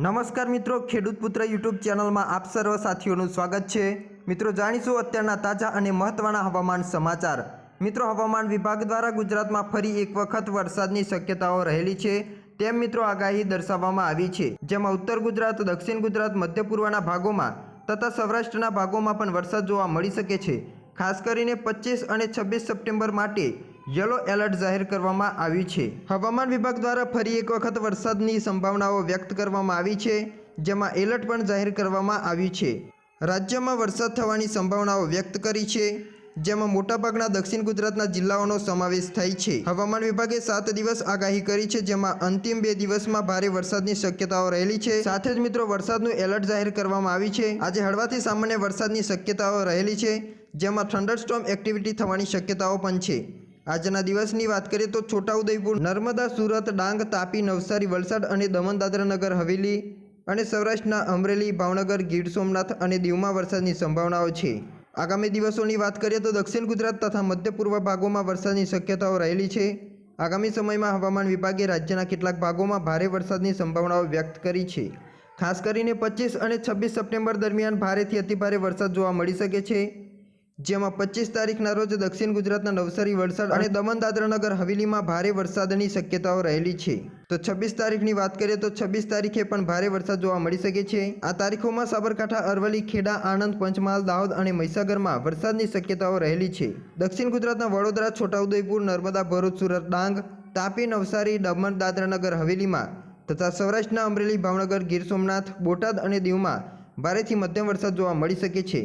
નમસ્કાર મિત્રો, ખેડૂત પુત્ર યુટ્યુબ ચેનલમાં આપ સર્વ સાથીઓનું સ્વાગત છે. મિત્રો, જાણીશું અત્યારના તાજા અને મહત્વના હવામાન સમાચાર. મિત્રો, હવામાન વિભાગ દ્વારા ગુજરાતમાં ફરી એક વખત વરસાદની શક્યતાઓ રહેલી છે. તેમ મિત્રો આગાહી દર્શાવવામાં આવી છે. જેમાં ઉત્તર ગુજરાત, દક્ષિણ ગુજરાત, મધ્ય પૂર્વના ભાગોમાં તથા સૌરાષ્ટ્રના ભાગોમાં પણ વરસાદ જોવા મળી શકે છે. ખાસ કરીને પચીસ અને છવ્વીસ સપ્ટેમ્બર માટે યલો એલર્ટ જાહેર કરવામાં આવ્યું છે. હવામાન વિભાગ દ્વારા ફરી એક વખત વરસાદની સંભાવનાઓ વ્યક્ત કરવામાં આવી છે, જેમાં એલર્ટ પણ જાહેર કરવામાં આવ્યું છે. રાજ્યમાં વરસાદ થવાની સંભાવનાઓ વ્યક્ત કરી છે, જેમાં મોટાભાગના દક્ષિણ ગુજરાતના જિલ્લાઓનો સમાવેશ થાય છે. હવામાન વિભાગે સાત દિવસ આગાહી કરી છે, જેમાં અંતિમ બે દિવસમાં ભારે વરસાદની શક્યતાઓ રહેલી છે. સાથે જ મિત્રો, વરસાદનું એલર્ટ જાહેર કરવામાં આવી છે. આજે હળવાથી સામાન્ય વરસાદની શક્યતાઓ રહેલી છે, જેમાં થંડરસ્ટોમ એક્ટિવિટી થવાની શક્યતાઓ પણ છે. આજના દિવસની વાત કરીએ તો છોટાઉદેપુર, નર્મદા, સુરત, ડાંગ, તાપી, નવસારી, વલસાડ અને દમણ દાદરાનગર હવેલી અને સૌરાષ્ટ્રના અમરેલી, ભાવનગર, ગીર સોમનાથ અને દીવમાં વરસાદની સંભાવનાઓ છે. આગામી દિવસોની વાત કરીએ તો દક્ષિણ ગુજરાત તથા મધ્ય પૂર્વ ભાગોમાં વરસાદની શક્યતાઓ રહેલી છે. આગામી સમયમાં હવામાન વિભાગે રાજ્યના કેટલાક ભાગોમાં ભારે વરસાદની સંભાવનાઓ વ્યક્ત કરી છે. ખાસ કરીને પચીસ અને છવ્વીસ સપ્ટેમ્બર દરમિયાન ભારેથી અતિભારે વરસાદ જોવા મળી શકે છે. જેમાં પચીસ તારીખના રોજ દક્ષિણ ગુજરાતના નવસારી, વલસાડ અને દમણ દાદરાનગર હવેલીમાં ભારે વરસાદની શક્યતાઓ રહેલી છે. તો છવ્વીસ તારીખની વાત કરીએ તો છવ્વીસ તારીખે પણ ભારે વરસાદ જોવા મળી શકે છે. આ તારીખોમાં સાબરકાંઠા, અરવલ્લી, ખેડા, આણંદ, પંચમહાલ, દાહોદ અને મહીસાગરમાં વરસાદની શક્યતાઓ રહેલી છે. દક્ષિણ ગુજરાતના વડોદરા, છોટાઉદેપુર, નર્મદા, ભરૂચ, સુરત, ડાંગ, તાપી, નવસારી દમણ દાદરાનગર હવેલીમાં તથા સૌરાષ્ટ્રના અમરેલી, ભાવનગર, ગીર સોમનાથ, બોટાદ અને દીવમાં ભારેથી મધ્યમ વરસાદ જોવા મળી શકે છે.